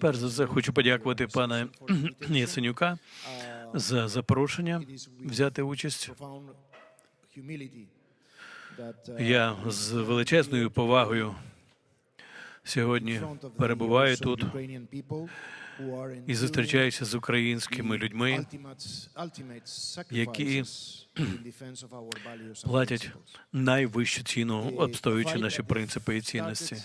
Перш за все, хочу подякувати пана Яценюка за запрошення взяти участь. Я з величезною повагою сьогодні перебуваю тут і зустрічаюся з українськими людьми, які платять найвищу ціну, обстоюючи наші принципи і цінності.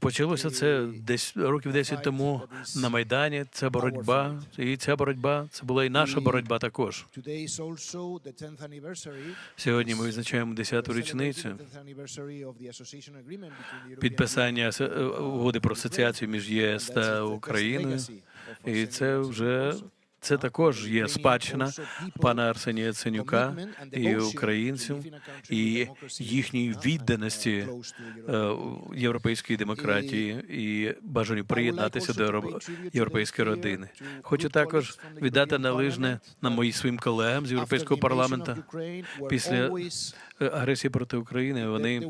Почалося це десь років 10 тому на Майдані. Це боротьба, і ця боротьба це була і наша боротьба також. Сьогодні ми відзначаємо 10-ту річницю підписання е, угоди про асоціацію між ЄС та Україною. І це вже це також є спадщина пана Арсенія Яценюка і українців, і їхньої відданості е, європейської демократії і бажанню приєднатися до європейської родини. Хочу також віддати належне на мої своїм колегам з європейського парламенту після е, агресії проти України. Вони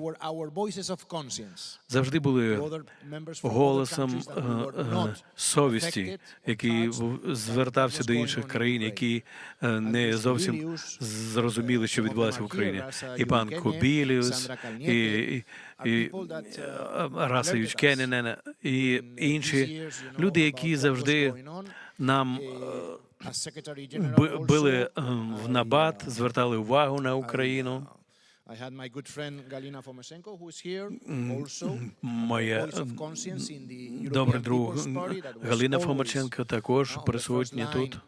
завжди були голосом е, совісті, який в- звертався до інших країн, які е, не зовсім зрозуміли, що відбулося в Україні. І пан Кубіліус, і, і, і е, Раса Ючкенінен, і інші люди, які завжди нам е, били в набат, звертали увагу на Україну. Моя добрий друг Галина Фомаченко також присутня тут.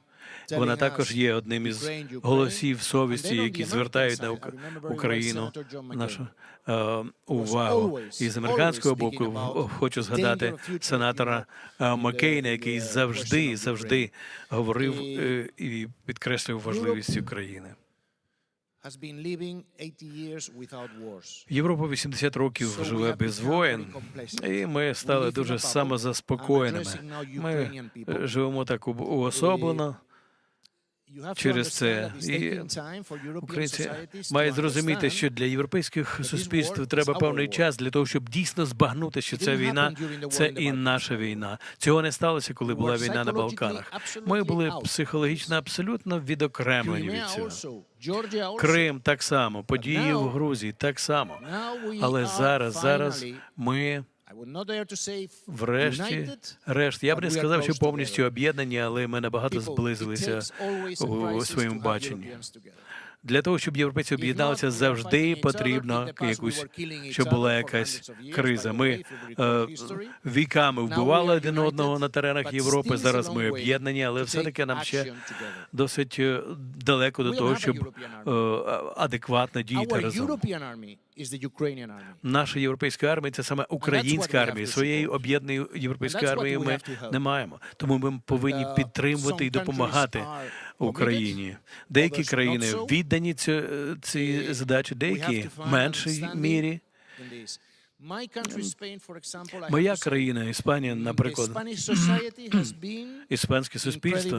Вона також є одним із голосів совісті, які звертають на Ук- Україну нашу е, увагу. І з американського боку хочу згадати сенатора е, Маккейна, який завжди завжди говорив е, і підкреслював важливість України. Європа 80 років живе без воєн, і ми стали дуже самозаспокоєними. Ми е, живемо так об- уособлено через це. І українці мають зрозуміти, що для європейських суспільств треба певний час для того, щоб дійсно збагнути, що ця війна це і наша війна. Цього не сталося, коли була війна на Балканах. Ми були психологічно абсолютно відокремлені від цього. Крим так само, події в Грузії так само. Але зараз, зараз ми врешті, решт, я б не сказав, що повністю об'єднані, але ми набагато зблизилися у своєму баченні. Для того, щоб європейці об'єдналися, завжди потрібно якусь, щоб була якась криза. Ми е, віками вбивали один одного на теренах Європи. Зараз ми об'єднані, але все-таки нам ще досить е, далеко до того, щоб е, адекватно діяти разом. Наша європейська армія це саме українська армія. Своєї об'єднаної європейської армії ми не маємо. Тому ми повинні підтримувати і допомагати Україні. Деякі країни віддані цю- цій задачі, деякі в меншій мірі. Моя країна, Іспанія, наприклад, іспанське суспільство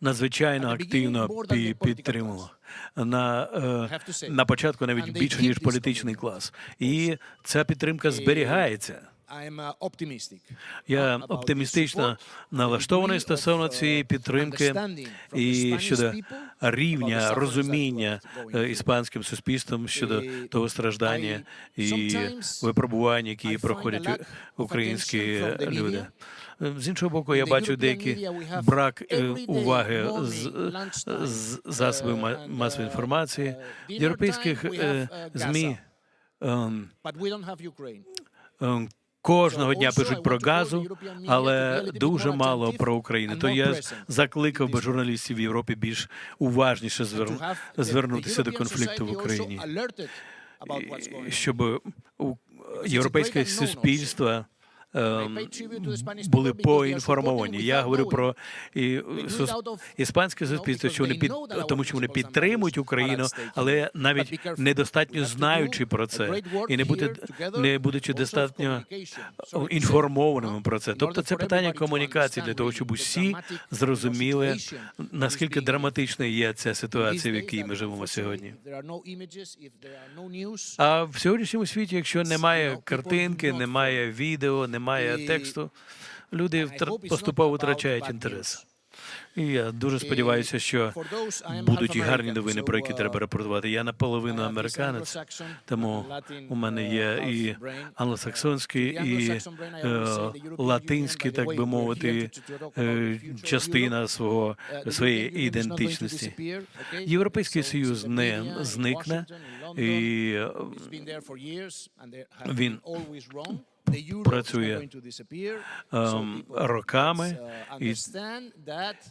надзвичайно активно пі- підтримувало на, е, на початку навіть більше ніж політичний клас, і ця підтримка зберігається. Я оптимістично налаштований стосовно цієї підтримки і щодо рівня розуміння е, іспанським суспільством щодо того страждання і випробувань, які проходять українські люди. Е, З іншого боку, я бачу деякий брак е, уваги з, з засобів масової інформації, європейських змі. ем, Кожного дня пишуть про газу, але дуже мало про Україну. То я закликав би журналістів в Європі більш уважніше звер- звернутися до конфлікту в Україні, щоб європейське суспільство були поінформовані. Я говорю про іспанське суспільство, що вони під тому, що вони підтримують Україну, але навіть недостатньо знаючи про це і не бути не будучи достатньо інформованими про це. Тобто це питання комунікації для того, щоб усі зрозуміли наскільки драматичною є ця ситуація, в якій ми живемо сьогодні. А в сьогоднішньому світі, якщо немає картинки, немає відео, немає тексту, люди втр- поступово втрачають інтерес. І я дуже сподіваюся, що будуть і гарні новини, про які треба рапортувати. Я наполовину американець, тому у мене є і англосаксонський, і е, латинський, так би мовити, е, частина свого своєї ідентичності. Європейський союз не зникне, і е, він працює ем, роками, і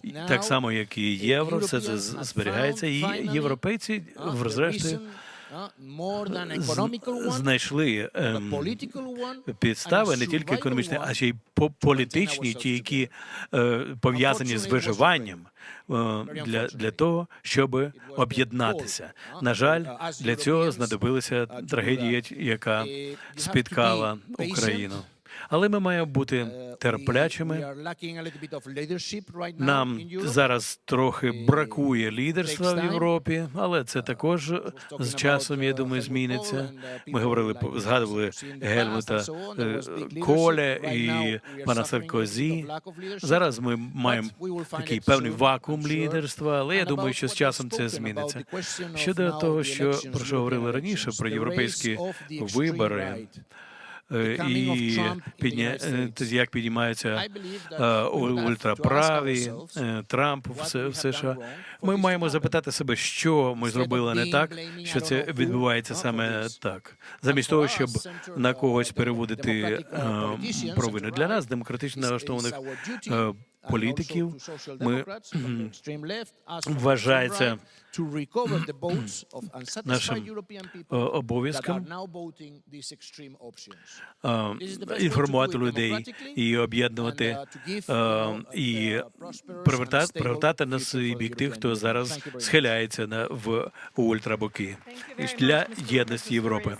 і так само, як і євро, все це зберігається. І європейці, врешті, знайшли ем, підстави не тільки економічні, а ще й по- політичні, ті, які е, пов'язані з виживанням е, для, для того, щоб об'єднатися. На жаль, для цього знадобилася трагедія, яка спіткала Україну. Але ми маємо бути терплячими. Нам зараз трохи бракує лідерства в Європі, але це також з часом, я думаю, зміниться. Ми говорили згадували Гельмута е, Коля і пана Саркозі. Зараз ми маємо такий певний вакуум лідерства, але я думаю, що з часом це зміниться. Щодо того, що про що говорили раніше про європейські вибори. І підня... як піднімаються ультраправі, Трамп в США. Ми маємо запитати себе, що ми зробили не так, що це відбувається саме так, замість того, щоб на когось переводити провини. Провину. Для нас, демократично налаштованих політиків, ми вважається нашим е, обов'язком е, інформувати людей і об'єднувати е, і привертати, привертати на свій бік тих, хто зараз схиляється на в ультрабоки для єдності Європи.